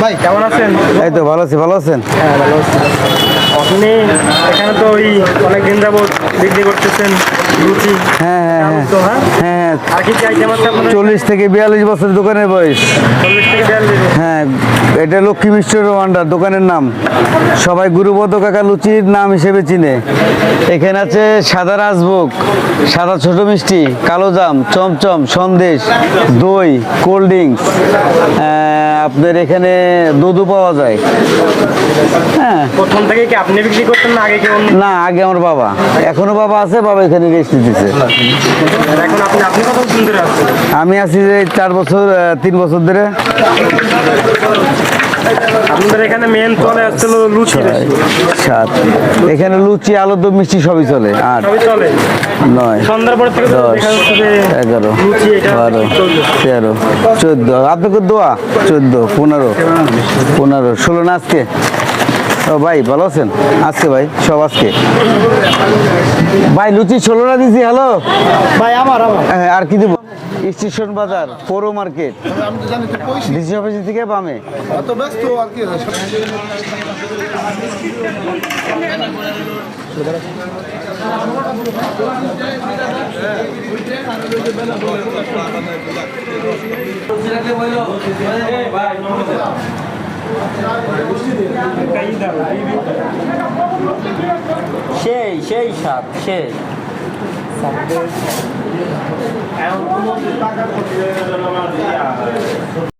ভাই কেমন আছেন? এই তো ভালো আছি ভালো আছেন? হ্যাঁ ভালো আছি। আপনি এখানে তো ওই অনেক দিন যাবত বিক্রি করতেছেন লুচি হ্যাঁ হ্যাঁ? হ্যাঁ হ্যাঁ। চল্লিশ থেকে বিয়াল্লিশ বছর দোকানের বয়স। হ্যাঁ এটা লক্ষ্মী মিষ্টির ভান্ডার দোকানের নাম। সবাই গুরুপদ কাকা লুচির নাম হিসেবে চিনে। এখানে আছে সাদা রাজভোগ সাদা ছোট মিষ্টি কালো জাম চমচম সন্দেশ দই কোল্ড ড্রিঙ্কস। আপনার এখানে দুধও পাওয়া যায়। হ্যাঁ। প্রথম থেকে কি আপনি বিক্রি করতেন না আগে কি অন্য না আগে আমার বাবা। এখনও বাবা আছে বাবা এখানে রেস্ট দিতেছে এখন আপনি আপনি কত ধরে আসছেন আমি আছি যে চার বছর তিন বছর ধরে। আপনাদের এখানে মেন চলে আসছিল লুচি। সাত। এখানে লুচি আলুদম মিষ্টি সবই চলে আট সবই চলে? নয় সন্ধ্যার পর থেকে দশ এগারো বারো তেরো চোদ্দ। আপনাকে দোয়া? চোদ্দ পনেরো পনেরো ষোলো না আজকে? ও ভাই ভালো আছেন? আজকে ভাই সব আজকে। ভাই লুচি ষোলো না দিছি হ্যালো? ভাই আমার আমার। হ্যাঁ আর কি দিব? স্টেশন বাজার পৌর মার্কেট। আমি তো জানি তো পয়সা ডিসি অফিস থেকে বামে। ব্যস্ত আর কি সেই সেই সাপ সেই।